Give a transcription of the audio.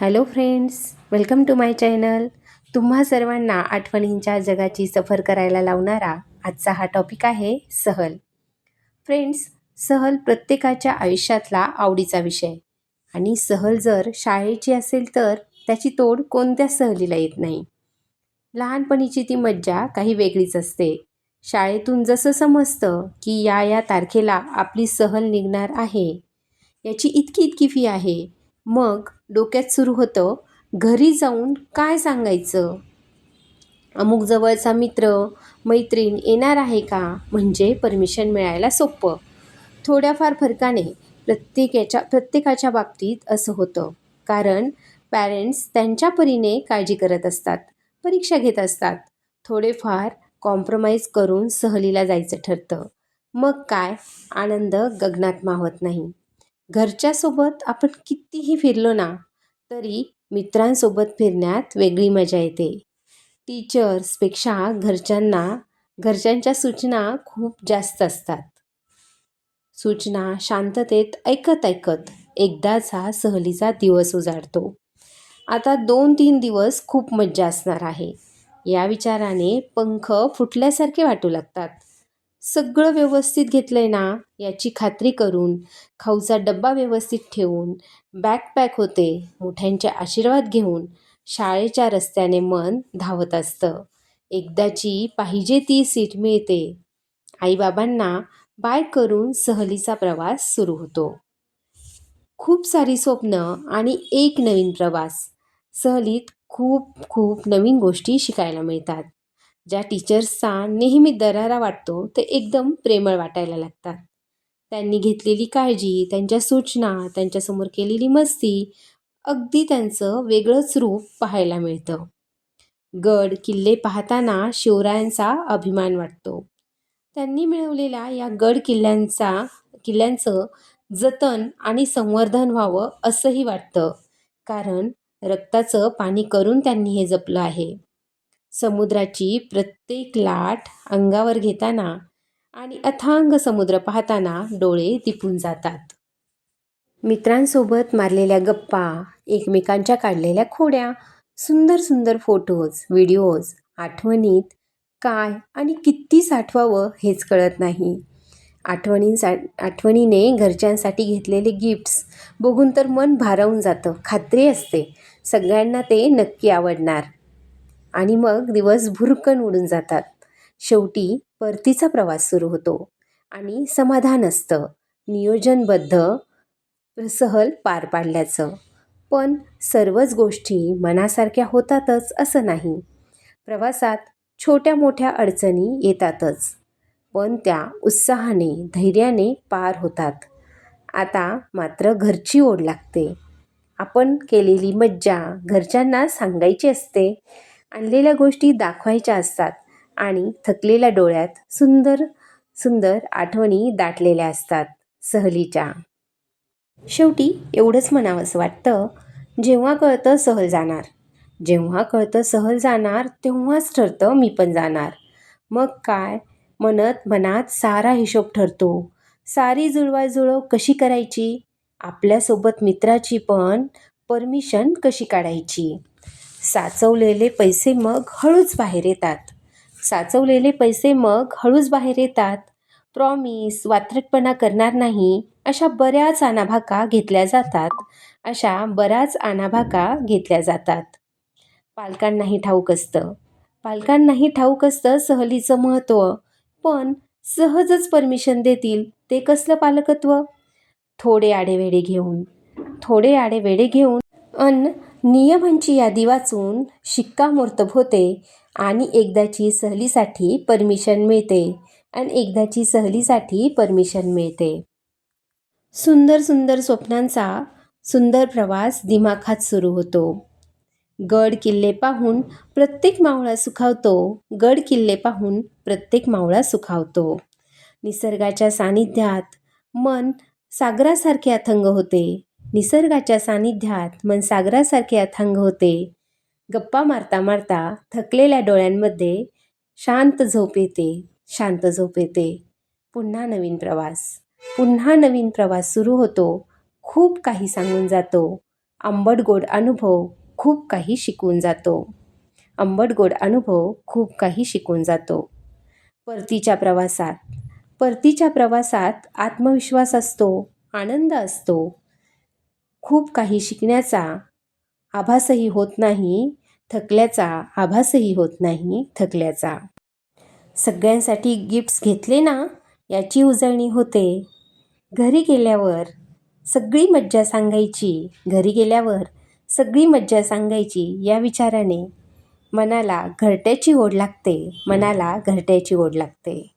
Hello friends welcome to my channel. तुम्हा सर्वांना आठवणींच्या जगाची सफर करायला लावणारा आजचा हा टॉपिक आहे सहल. फ्रेंड्स सहल प्रत्येकाच्या आयुष्यातला आवडीचा विषय. आणि सहल जर शाळेची असेल तर त्याची तोड कोणत्या सहलीला येत नाही? लहानपणीची ती मज्जा काही वेगळीच असते. शाळेतून जसं समजतं की या या तारखेला आपली सहल निघणार आहे याची इतकी इतकी फी आहे. मग डोक्यात सुरू होतं. घरी जाऊन काय सांगायचं? अमुक जवळचा मित्र मैत्रीण येणार आहे का? म्हणजे परमिशन मिळायला सोपं. थोड्याफार फरकाने प्रत्येकाच्या प्रत्येकाच्या बाबतीत असं होतं. कारण पॅरेंट्स त्यांच्या परीने काळजी करत असतात परीक्षा घेत असतात. थोडेफार कॉम्प्रोमाइज करून सहलीला जायचं ठरतं. मग काय? आनंद गगनात मावत नाही. घरच्यासोबत आपण कितीही फिरलो ना तरी मित्रांसोबत फिरण्यात वेगळी मजा येते. टीचर्सपेक्षा घरच्यांना घरच्यांच्या सूचना खूप जास्त असतात. सूचना शांततेत ऐकत ऐकत एकदाचा सहलीचा दिवस उजाडतो. आता दोन तीन दिवस खूप मज्जा असणार आहे. या विचाराने पंख फुटल्यासारखे वाटू लागतात. सगळं व्यवस्थित घेतलं आहे ना याची खात्री करून खाऊचा डब्बा व्यवस्थित ठेवून बॅकपॅक होते मोठ्यांचे आशीर्वाद घेऊन शाळेच्या रस्त्याने मन धावत असतं. एकदाची पाहिजे ती सीट मिळते. आईबाबांना बाय करून सहलीचा प्रवास सुरू होतो. खूप सारी स्वप्न आणि एक नवीन प्रवास. सहलीत खूप खूप नवीन गोष्टी शिकायला मिळतात. ज्या टीचर्सचा नेहमी दरारा वाटतो ते एकदम प्रेमळ वाटायला लागतात. त्यांनी घेतलेली काळजी त्यांच्या सूचना त्यांच्यासमोर केलेली मस्ती अगदी त्यांचं वेगळंच रूप पाहायला मिळतं. गड किल्ले पाहताना शिवरायांचा अभिमान वाटतो. त्यांनी मिळवलेल्या या गड किल्ल्यांचा किल्ल्यांचं जतन आणि संवर्धन व्हावं असंही वाटतं. कारण रक्ताचं पाणी करून त्यांनी हे जपलं आहे. समुद्राची प्रत्येक लाट अंगावर घेताना आणि अथांग समुद्र पाहताना डोळे दिपून जातात. मित्रांसोबत मारलेल्या गप्पा एकमेकांच्या काढलेल्या खोड्या सुंदर सुंदर फोटोज व्हिडिओज आठवणीत काय आणि किती साठवावं हेच कळत नाही. आठवणींसा आठवणीने घरच्यांसाठी घेतलेले गिफ्ट्स बघून तर मन भारावून जातं खात्री असते. सगळ्यांना ते नक्की आवडणार. आणि मग दिवस भुरकन उडून जातात. शेवटी परतीचा प्रवास सुरू होतो आणि समाधान असतं. नियोजनबद्ध सहल पार पाडल्याचं. पण सर्वच गोष्टी मनासारख्या होतातच असं नाही. प्रवासात छोट्या मोठ्या अडचणी येतातच. पण त्या उत्साहाने धैर्याने पार होतात. आता मात्र घरची ओढ लागते. आपण केलेली मज्जा घरच्यांना सांगायची असते. आणलेल्या गोष्टी दाखवायच्या असतात आणि थकलेल्या डोळ्यात सुंदर सुंदर आठवणी दाटलेल्या असतात सहलीच्या. शेवटी एवढंच म्हणावंसं वाटतं जेव्हा कळतं सहल जाणार. जेव्हा कळतं सहल जाणार तेव्हाच ठरतं मी पण जाणार. मग काय? मनात मनात सारा हिशोब ठरतो. सारी जुळवाजुळव कशी करायची? आपल्यासोबत मित्राची पण परमिशन कशी काढायची? साचवलेले पैसे मग हळूच बाहेर येतात. साचवलेले पैसे मग हळूच बाहेर येतात. प्रॉमिस वात्रटपणा करणार नाही अशा बऱ्याच आणाभाका घेतल्या जातात. अशा बऱ्याच आणाभाका घेतल्या जातात. पालकांनाही ठाऊक असतं. पालकांनाही ठाऊक असतं सहलीचं महत्त्व. पण सहजच परमिशन देतील ते कसलं पालकत्व? थोडे आडेवेडे घेऊन. थोडे आडेवेडे घेऊन अन नियमांची यादी वाचून शिक्कामोर्तब होते आणि एकदाची सहलीसाठी परमिशन मिळते आणि एकदाची सहलीसाठी परमिशन मिळते. सुंदर सुंदर स्वप्नांचा सुंदर प्रवास दिमाखात सुरू होतो. गड किल्ले पाहून प्रत्येक मावळा सुखावतो. गड किल्ले पाहून प्रत्येक मावळा सुखावतो. निसर्गाच्या सानिध्यात मन सागरासारखे अथंग होते. निसर्गाच्या सानिध्यात मन सागरासारखे अथंग होते. गप्पा मारता मारता थकलेल्या डोळ्यांमध्ये शांत झोप येते शांत झोप येते. पुन्हा नवीन प्रवास. पुन्हा नवीन प्रवास सुरू होतो. खूप काही सांगून जातो. आंबट गोड अनुभव खूप काही शिकून जातो. आंबट गोड अनुभव खूप काही शिकून जातो. परतीच्या प्रवासात. परतीच्या प्रवासात आत्मविश्वास असतो आनंद असतो. खूप काही शिकण्याचा आभासही होत नाही थकल्याचा आभासही होत नाही थकल्याचा. सगळ्यांसाठी गिफ्ट्स घेतले ना याची उजळणी होते. घरी गेल्यावर सगळी मज्जा सांगायची घरी गेल्यावर सगळी मज्जा सांगायची या विचाराने मनाला घरट्याची ओढ लागते मनाला घरट्याची ओढ लागते.